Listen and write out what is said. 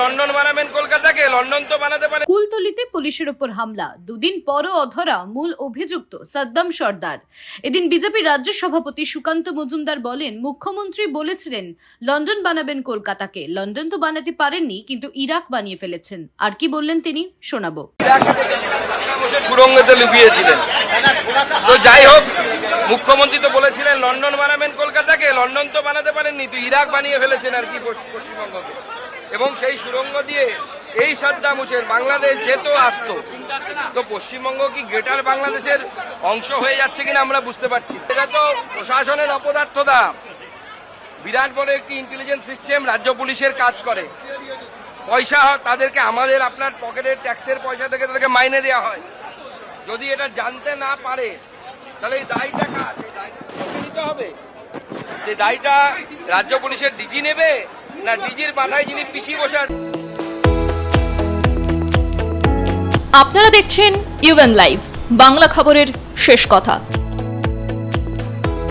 London বানাবেন কলকাতাকে London তো বানাতে পারে। কুলতলিতে পুলিশের ওপর হামলা। দুদিন পরও অধরা মূল অভিযুক্ত সাদ্দাম সর্দার। এদিন বিজেপি রাজ্য সভাপতি সুকান্ত মজুমদার বলেন মুখ্যমন্ত্রী বলেছিলেন লন্ডন বানাবেন কলকাতাকে। লন্ডন তো বানাতে পারেননি কিন্তু ইরাক বানিয়ে ফেলেছেন। আর কি বললেন তিনি? শোনাবো। সুরঙ্গতে লুকিয়েছিলেন। মুখ্যমন্ত্রী তো বলেছিলেন, লন্ডন বানাবেন কলকাতাকে। লন্ডন তো বানাতে পারেননি, তো ইরাক বানিয়ে ফেলেছেন আর কি পশ্চিমবঙ্গকে। এবং সেই সুরঙ্গ দিয়ে এই সাদ্দাম হোসেন বাংলাদেশ যেত, আসতো। তো পশ্চিমবঙ্গ কি গ্রেটার বাংলাদেশের অংশ হয়ে যাচ্ছে কিনা আমরা বুঝতে পারছি এটা তো প্রশাসনের অপদার্থতা। বিরাট বড় একটি ইন্টেলিজেন্স সিস্টেম রাজ্য পুলিশের কাজ করে। পয়সা তাদেরকে আমাদের আপনার পকেটের ট্যাক্সের পয়সা থেকে তাদেরকে মাইনে দেওয়া হয়। যদি এটা জানতে না পারে তাহলে এই দায়টা কার? সেই দায়টা নিতে হবে। যে দায়টা রাজ্য পুলিশের ডিজি নেবে না ডিজির মাথায় যিনি পিসি বসে আপনারা দেখছেন ইউএন লাইভ বাংলা খবরের শেষ কথা।